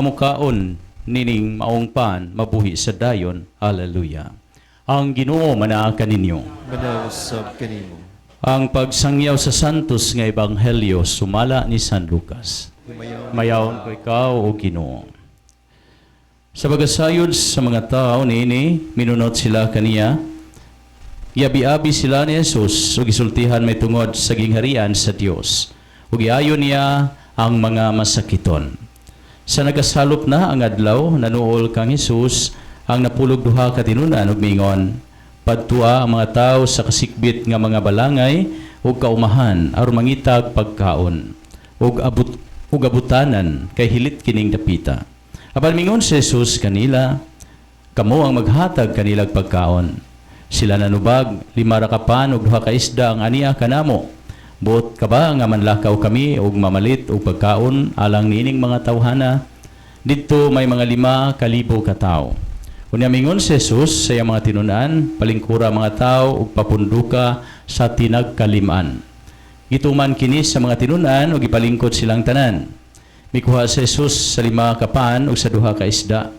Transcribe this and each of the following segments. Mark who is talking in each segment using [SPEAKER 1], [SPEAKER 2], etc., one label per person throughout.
[SPEAKER 1] amukaon nining maong pan mabuhi sa dayon. Hallelujah. Ang Ginoo manaa kaninyo.
[SPEAKER 2] Manawsab kanimo.
[SPEAKER 1] Ang pagsangyaw sa santos nga ebanghelyo sumala ni San Lucas. Mayawon ko ikaw o Ginoo. Sa bagasayod sa mga tao niini, minunot sila kaniya. Iabi-abi sila ni Jesus ug gisultihan may tungod sa gingharian sa Dios. Ug iayon niya ang mga masakiton. Sa nagasalop na ang adlaw, nanuol kang Jesus ang napulog duha ka tinunan ug mingon, Padtua ang mga tao sa kasikbit nga mga balangay ug kaumahan aron mangitag pagkaon ug abot ug abutanan kay hilit kining dapita. Apan mingon si Jesus kanila, kamo ang maghatag kanilag pagkaon. Sila nanubag, lima ra ka pan ug duha ka isda ang aniya kanamo. Buot ka ba nga manlakaw kami ug mamalit og pagkaon alang niining mga tawhana? Didto may mga lima kalibo ka tawo. Unya mingon si Jesus sa mga tinunan, palingkura mga tao ug papunduka sa tinagkaliman. Gituman kini sa mga tinunan ug ipalingkod silang tanan. Mikuha si Jesus sa lima ka pan ug sa duha ka isda.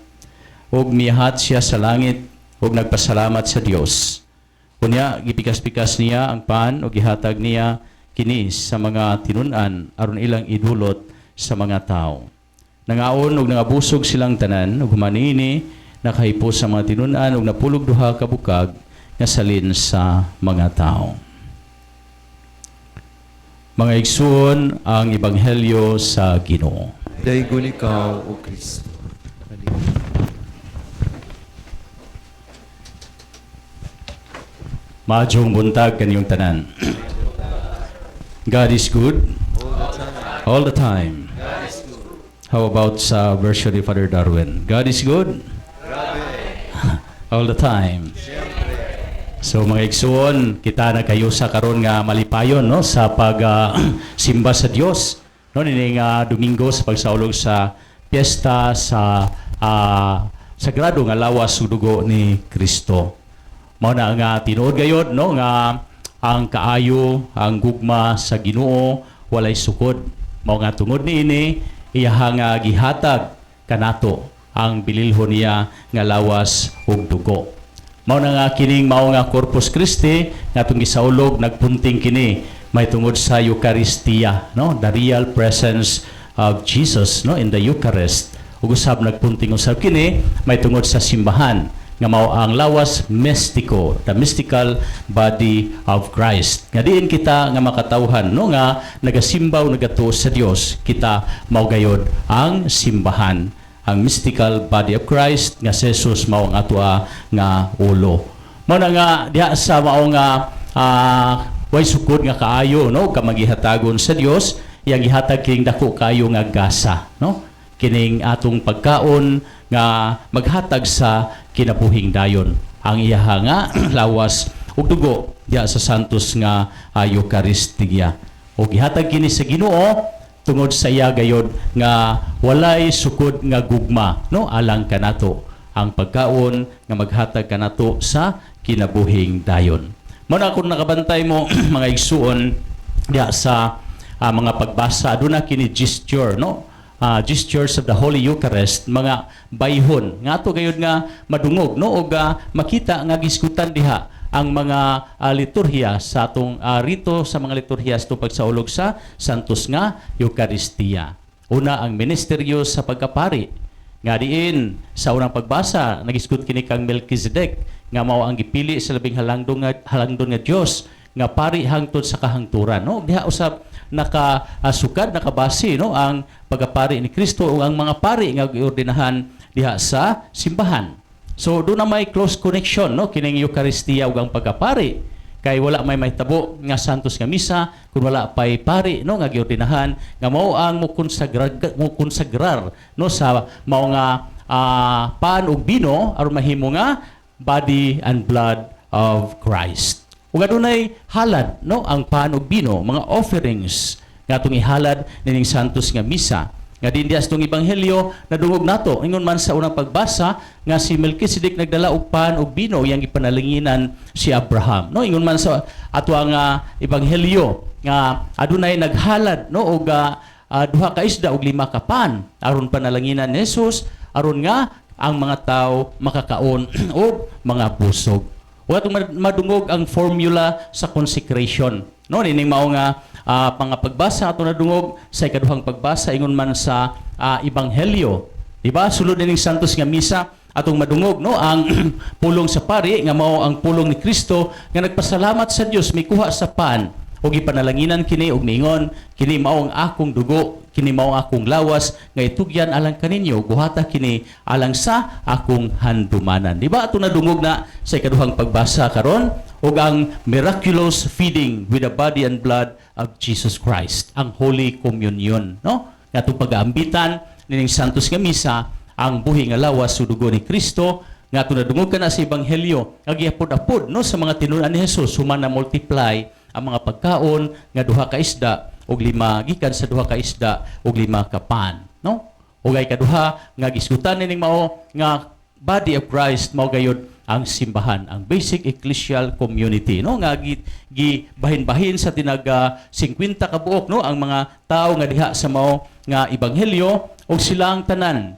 [SPEAKER 1] Ug mihat siya sa langit ug nagpasalamat sa Dios. Unya gipikas-pikas niya ang pan ug gihatag niya kini sa mga tinunan aron ilang idulot sa mga tao. Nangaon ug nangabusog silang tanan ug humanini nakahipos sa mga tinunan ug napulog duha ka bukag nga salin sa mga tao. Mga igsoon ang ebanghelyo sa Ginoo.
[SPEAKER 2] Daigon ikaw, O Kristo.
[SPEAKER 1] Maadjong buntag kaniyong tanan. God is good all the time. How about sa version ni Father Darwin? God is good all the time. So mga igsoon, kita na kayo sa karon nga malipayon no sa pag ah, simba sa Dios. No ni nga Domingo sa pagsaulog sa piyesta sa ah, sagrado nga lawas ug dugo ni Kristo. Mao na nga tinuod gayod no nga ang kaayo, ang gugma sa Ginoo walay sukod. Mao nga tungod niini iyaha nga gihatag kanato ang bililhon niya nga lawas ug dugo. Mao na nga kining mao nga Corpus Christi nga atong gisaulog nagpunting kini may tungod sa Eucharistia, no? The real presence of Jesus, no, in the Eucharist. Ug usab nagpunting usab kini may tungod sa simbahan nga mao ang lawas mystiko, the mystical body of Christ. Nga diin kita nga makatawhan no nga nagasimbaw nagato sa Dios, kita mao gayod ang simbahan ang mystical body of Christ nga si Jesus mao ang atua nga ulo. Mao na nga diha sa mao nga ah, way sukod nga kaayo no kamagihatagon sa Dios iyang gihatag kining dako kayo nga gasa no kining atong pagkaon nga maghatag sa kinabuhing dayon. Ang iyaha nga lawas ug dugo diha sa santos nga uh, Eucharistia. Ug gihatag kini sa Ginoo tungod sa iya gayod nga walay sukod nga gugma no? Alang kanato ang pagkaon nga maghatag kanato sa kinabuhing dayon. Mo na kung nakabantay mo mga igsuon diha sa ah, mga pagbasa. Aduna kini gesture no ah, gestures of the Holy Eucharist mga bayhon nga ato gayud nga madungog no og ah, makita nga giskutan diha ang mga ah, liturhiya sa atong ah, rito sa mga liturhiya sa pagsaulog sa santos nga Eucharistia. Una ang ministeryo sa pagkapari. Nga diin sa unang pagbasa nagiskud kini kang Melchizedek nga mao ang gipili sa labing halangdon nga halangdon nga Dios nga pari hangtod sa kahangturan no diha usab nakasukad nakabase no ang pagkapari ni Kristo ug ang mga pari nga giordinahan diha sa simbahan So doon na may close connection no kining Eucharistia ug ang pagkapari kay wala may mahitabo nga santos nga misa kun wala pay pari no nga giordinahan nga mao ang mukonsagrar mukonsagrar no sa mao nga ah, pan ug bino aron mahimo nga body and blood of Christ. Ug adunay halad no ang pan ug bino mga offerings. Nga atong ihalad nining santos nga misa. Nga din dias tong ebanghelyo nadungog nato. Ingon man sa unang pagbasa nga si Melchizedek nagdala og pan ug bino yang ipanalinginan si Abraham no? Ingon man sa ato nga ebanghelyo nga adunay naghalad no? Og ah, ah, duha ka isda ug lima ka pan aron panalanginan ni Jesus aron nga ang mga tao makakaon og mga busog. Wa itong mad- madungog ang formula sa consecration. No, nining mao nga ah, pangapagbasa ato nadungog sa ikaduhang pagbasa ingon man sa ah, ebanghelyo. Di ba? Sulod ning santos nga misa atong madungog no ang pulong sa pari nga mao ang pulong ni Kristo nga nagpasalamat sa Dios mikuha sa pan ug ipanalanginan kini ug miingon kini mao ang akong dugo. Kini mao ang akong lawas. Nga itugyan alang kaninyo. Buhata kini alang sa akong handumanan. Di ba ato nadungog na sa ikaduhang pagbasa karon? Ug ang miraculous feeding with the body and blood of Jesus Christ ang holy communion no? Nga atong pag-aambitan nining santos nga misa ang buhi nga lawas sa dugo ni Kristo. Nga ato nadungog ka na sa ebanghelyo nga giapod-apod no sa mga tinunan ni Jesus human na multiply ang mga pagkaon nga duha ka isda ug lima gikan sa duha ka isda ug lima ka pan no? Ug ay kaduha nga gisgutan ning mao nga body of Christ mao gayud ang simbahan ang basic ecclesial community no? Nga gi, gi bahin-bahin sa tinaga 50 ka buok no? Ang mga tao nga diha sa mao nga ebanghelyo ug sila ang tanan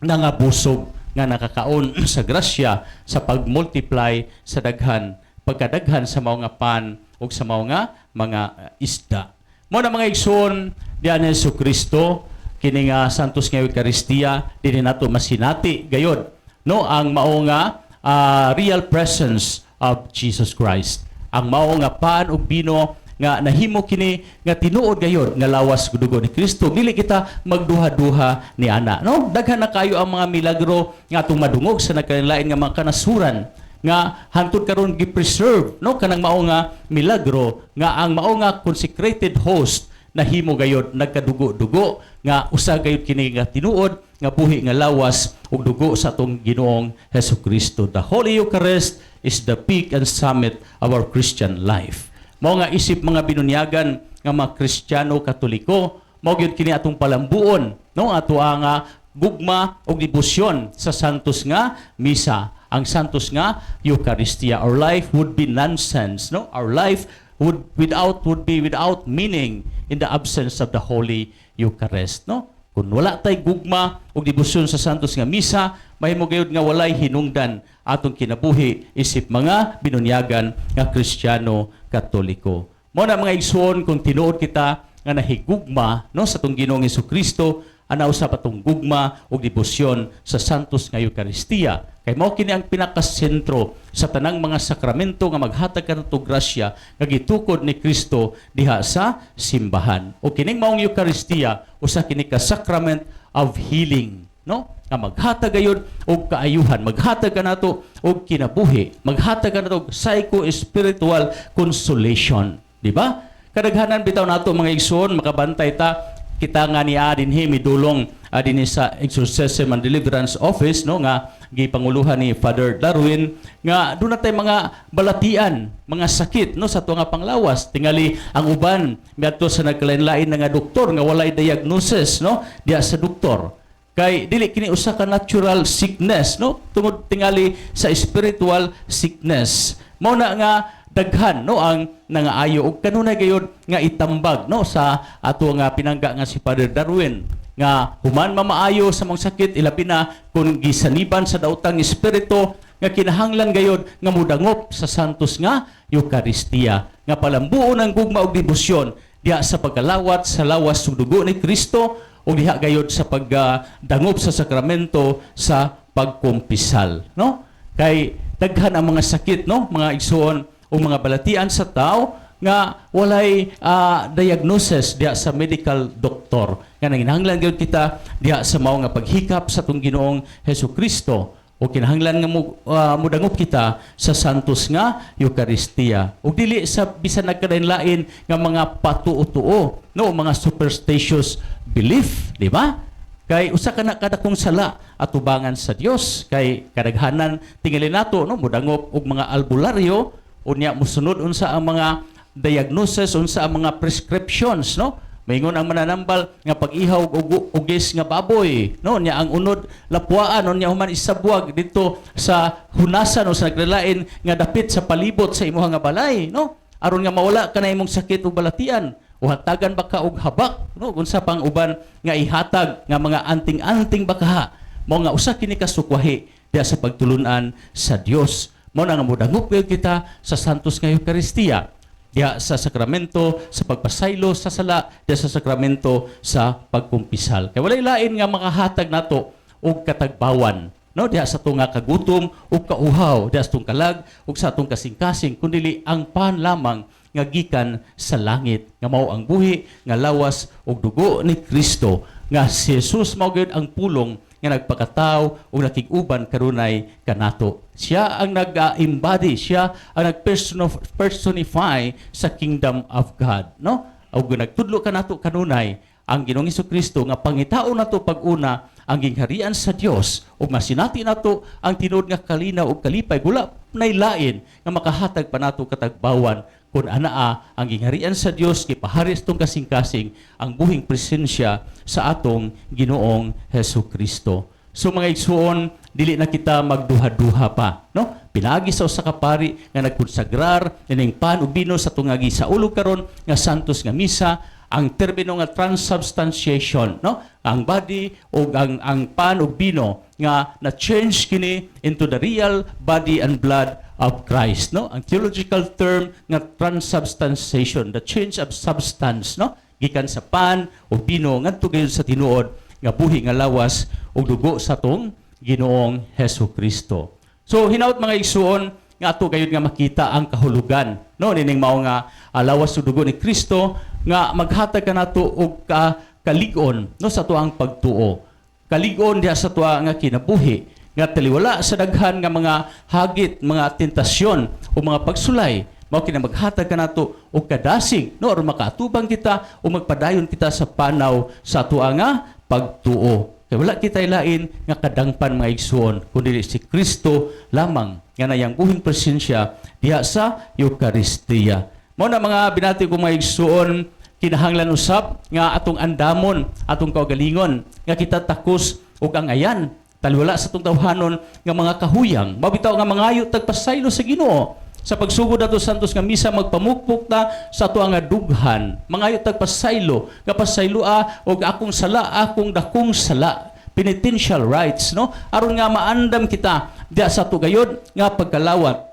[SPEAKER 1] nga busog nga nakakaon sa grasya sa pagmultiply sa daghan pagkadaghan sa mao nga pan ug sa mao nga mga uh, isda. Mo na mga igsoon diyan ni Kristo kini nga santos nga Eucharistia dinhi nato masinati gayod no? Ang mao nga ah, real presence of Jesus Christ. Ang mao nga pan ug bino nga nahimo kini nga tinuod gayod nga lawas ug dugo ni Kristo. Dili kita magduha-duha ni ana no? Daghan na kayo ang mga milagro nga atong madungog sa nagkalain nga mga kanasuran nga hantod karon gi-preserve no? Kanang mao nga milagro nga ang mao nga consecrated host nahimo gayod nagkadugo-dugo nga usa gayud kini nga tinuod nga buhi nga lawas ug dugo sa atong Ginoong Hesus Kristo. The Holy Eucharist is the peak and summit of our Christian life. Mao nga isip mga binunyagan nga mga Kristiyano Katoliko mao gyud kini atong palambuon no? Ato nga gugma og debosyon sa santos nga misa ang santos nga Eucharistia our life would be nonsense no? Our life would without would be without meaning in the absence of the holy Eucharist no? Kung wala tay gugma og debosyon sa santos nga misa mahimo gayud nga walay hinungdan atong kinabuhi isip mga binunyagan nga Kristiyano Katoliko. Mo na mga igsoon kung tinuod kita nga nahigugma no sa tong Ginoong Kristo ana usa patong gugma ug debosyon sa santos nga Eucharistia. Kay mao kini ang pinakasentro sa tanang mga sakramento nga maghatag kanadto grasya nga gitukod ni Kristo diha sa simbahan. O kining maong Eucharistia usa kini ka sacrament of healing no? Nga maghatag gayud og kaayuhan maghatag kanato og kinabuhi maghatag kanato og psycho-spiritual consolation di ba? Kadaghanan bitaw nato mga igsoon makabantay ta kita nga ni adin hi midulong uh, dinhi sa Exorcism and Deliverance Office no nga gipanguluhan ni Father Darwin nga doon natay mga balatian, mga sakit no sa tuwa nga panglawas. Tingali ang uban miadto sa nagkalain-lain na nga doktor nga walay diagnosis no diya sa doktor. Kay dili kini usa ka natural sickness no tungod tingali sa spiritual sickness. Mao na nga daghan no ang nangaayo. Ug kanunay gayud nga itambag no sa ato nga pinangga nga si Father Darwin nga human mamaayo sa mga sakit ilabi na kung gisaniban sa daotang espiritu nga kinahanglan gayud nga mudangop sa santos nga Eucharistia. Nga palambuon ang gugma og debosyon diha sa pagkalawat sa lawas ug dugo ni Kristo ug diha gayud sa pagdangop sa sakramento sa pagkumpisal no? Kay daghan ang mga sakit no? Mga igsoon o mga balatian sa tao nga walay ah, diagnosis diha sa medical doctor nga nanginahanglan gyud kita diha sa mao nga paghikap sa tong Ginoong Hesus Kristo. O kinahanglan nga mo, ah, mudangop kita sa santos nga Eucharistia. Ug dili sa bisan nagkadain-lain nga mga patuo-tuo no mga superstitious belief di ba? Kay usa ka na kada kong sala atubangan sa Dios. Kay kadaghanan tingali nato no mudangop og mga albularyo unya musunod unsa ang mga diagnosis unsa ang mga prescriptions no? Maingon ang mananambal nga pag-ihaw og ugis nga baboy no? Nya ang unod lapuaan unya human isabwag dito sa hunasan o sa naglalain nga dapit sa palibot sa imuha nga balay no? Aron nga mawala ka na imong sakit ug balatian. O hatagan ba ka og habak no? Unsa pang uban nga ihatag nga mga anting-anting baka mo nga usa kini ka sukwahi diha sa pagtulunan sa Dios mo na nga modangup gyud kita sa santos nga Eucharistia. Diha sa sakramento sa pagpasaylo sa sala diha sa sakramento sa pagkumpisal. Kay walay lain nga makahatag nato og katagbawan. No diha sa tunga kagutom ug kauhaw diha sa tong kalag ug sa atong kasing-kasing kundi ang pan lamang nga gikan sa langit. Nga mao ang buhi nga lawas ug dugo ni Kristo. Nga si Jesus mao gyud ang pulong nga nagpakataw ug nakig-uban kanunay kanato. Siya ang nag-embody siya ang nag-personify sa kingdom of God no? Ug nagtudlo kanato kanunay ang Ginoong Kristo nga pangitao nato pag-una ang gingharian sa Dios ug masinati nato ang tinuod nga kalinaw ug kalipay wala nay lain nga makahatag pa nato katagbawan kun anaa ang gingharian sa Dios gipaharis tong kasing-kasing ang buhing presensya sa atong Ginoong Hesu Kristo. So mga igsuon, dili na kita magduha-duha pa, no? Pinagi sa usa ka pari nga nagkonsagrar ining pan ug bino sa tungagi sa ulo karon nga santos nga misa ang termino nga transubstantiation no? Ang body o ang ang pan ug bino nga na change kini into the real body and blood of Christ no? Ang theological term nga transubstantiation the change of substance no? Gikan sa pan o bino ngadto gayud sa tinuod nga buhi nga lawas ug dugo sa tong Ginoong Hesu Kristo. So hinaut mga igsuon nga ato gayud nga makita ang kahulugan. No nining mao nga ah, lawas ug dugo ni Kristo nga maghatag ka nato og ka, kaligon no sa tuang pagtuo. Kaligon diha sa tuwa nga kinabuhi. Nga taliwala sa daghan nga mga hagit mga tentasyon o mga pagsulay. Mao kina maghatag ka nato og kadasig. No aron makaatubang kita o magpadayon kita sa panaw sa tuwa nga pagtuo kay wala kita lain nga kadangpan mga igsuon kundi si Kristo lamang nga nayang buhing presensya diha sa Eucharistia. Mao na mga binati ko mga igsuon kinahanglan usab nga atong andamon atong kaugalingon nga kita takos ug ang ayan taliwala sa atong tawhanon nga mga kahuyang. Mabitaw nga mangayo tagpasaylo sa Ginoo sa pagsugod nato santos nga misa magpamukpok ta sa ato nga dughan. Mangayo tagpasaylo nga pasaylua og akong sala akong dakong sala. Penitential rights no? Aron nga maandam kita diha sa tugayod nga pagkalawat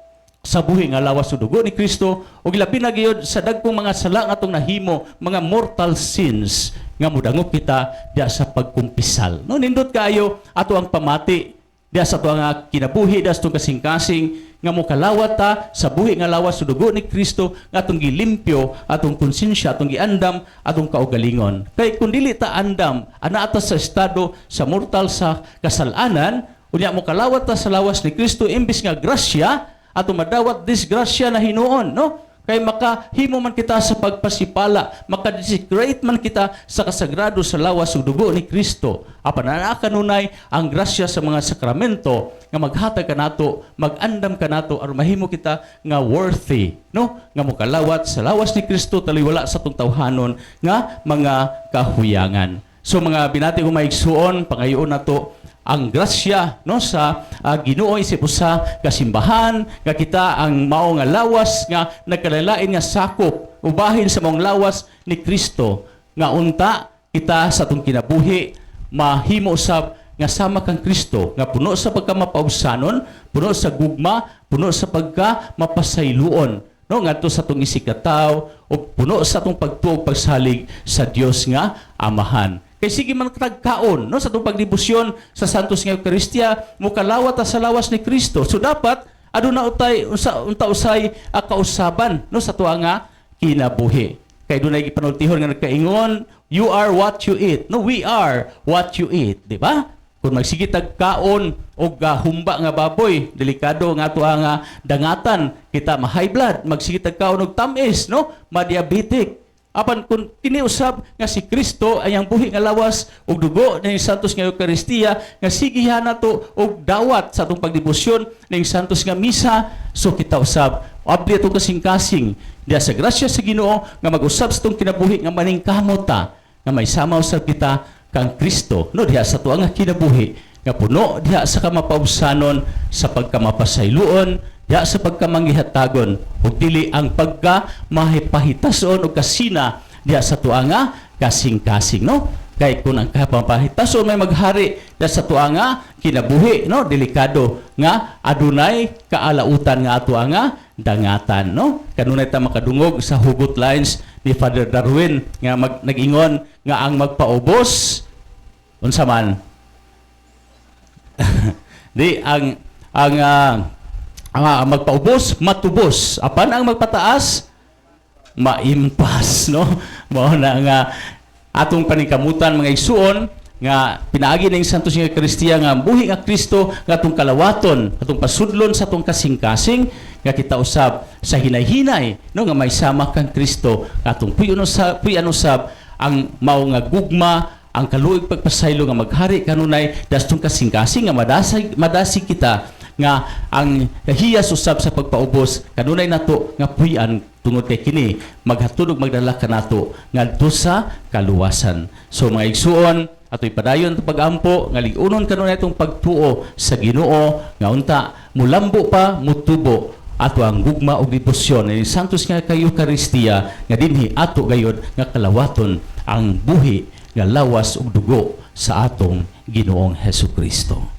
[SPEAKER 1] sa buhi nga lawas sa dugo ni Kristo. Ug labi na gyud sa dagkong mga sala nga atong nahimo mga mortal sins nga mudangop kita diha sa pagkumpisal. No nindot kaayo ato ang pamati diha sa nga kinabuhi diha sa atong kasing-kasing nga mokalawat ta sa buhi nga lawas sa dugo ni Kristo nga atong gilimpyo atong konsensya atong giandam atong kaugalingon. Kay kun dili ta andam ana ata sa estado sa mortal sa kasalanan unya mo kalawat ta sa lawas ni Kristo imbis nga grasya ato madawat disgrasya na hinuon no? Kay makahimo man kita sa pagpasipala makadesecrate man kita sa kasagrado sa lawas ug dugo ni Kristo apan ana kanunay ang grasya sa mga sakramento nga maghatag kanato magandam kanato aron mahimo kita nga worthy no? Nga mokalawat sa lawas ni Kristo taliwala sa tong tawhanon nga mga kahuyangan. So mga binati ko maigsuon pangayoon nato ang grasya no sa uh, Ginoo isip sa kasimbahan nga kita ang mao nga lawas nga nagkalalain nga sakop ubahin sa maong lawas ni Kristo. Nga unta kita sa atong kinabuhi mahimo usab nga sama kang Kristo nga puno sa pagkamapausanon puno sa gugma puno sa pagka mapasayloon no ngadto sa atong isikataw o puno sa atong pagtuog pagsalig sa Dios nga amahan Kay sige man tagkaon no sa atong pagdibusyon sa Santos nga Eucharistia mukalawat ta sa lawas ni Kristo. So dapat aduna utay unsa unta usay uh, kausaban no sa tuwa nga kinabuhi. Kay dunay gipanultihon nga nagkaingon, you are what you eat. No, we are what you eat, di ba? Kung magsige tagkaon uh, humba nga baboy, delikado nga ato nga dangatan, kita ma-high blood, magsige tagkaon og tamis, no? Ma-diabetic, apan kung kiniusab nga si Kristo ay ang buhi nga lawas ug dugo ning santos nga Eucharistia nga sigihan nato og dawat sa atong pagdebosyon ning santos nga misa so kita usab. Abli atong kasing-kasing. Diha sa grasya sa Ginoo nga mag-usab sa atong kinabuhi nga maningkamot ta nga may sama usab kita kang Kristo. No diha sa tuang kinabuhi nga puno diha sa kamapausanon sa pagkamapasayloon diha sa pagkamanggihatagon ug dili ang pagka mahipahitason og kasina diya sa tuwa nga kasing-kasing no? Kay kung ang kapapahitason may maghari diya sa tuwa nga kinabuhi no? Delikado nga adunay kaalautan nga ato nga dangatan no? Kanunay ta makadungog sa hugot lines ni Father Darwin nga mag, nag-ingon nga ang magpaubos unsa man di ang ang ah, ang ah, magpaubos matubos. Apan ang magpataas? Maimpas no? Mao na nga atong paningkamutan mga igsuon nga pinaagi ning Santos nga Kristiya nga buhi nga Kristo nga atong kalawaton atong pasudlon sa atong kasing-kasing nga kita usab sa hinay-hinay no? Nga may sama kang Kristo nga atong puyon usab puyan usab ang mao nga gugma ang kaluig pagpasaylo nga maghari kanunay dastong kasing-kasing nga madasig madasi kita nga ang hiyas usab sa pagpaubos. Kanunay nato nga puy-an tungod kay kini maghatulog magdala kanato ngadto sa kaluwasan. So mga igsuon ato'y padayon ta pagampo nga liunon kanunay itong pagtuo sa Ginoo nga unta mulambo pa mutubo. Ato ang gugma og debosyon ni Santos nga kayo Eucharistia nga dinhi ato gayod nga kalawaton ang buhi nga lawas ug dugo sa atong Ginoong Hesus Kristo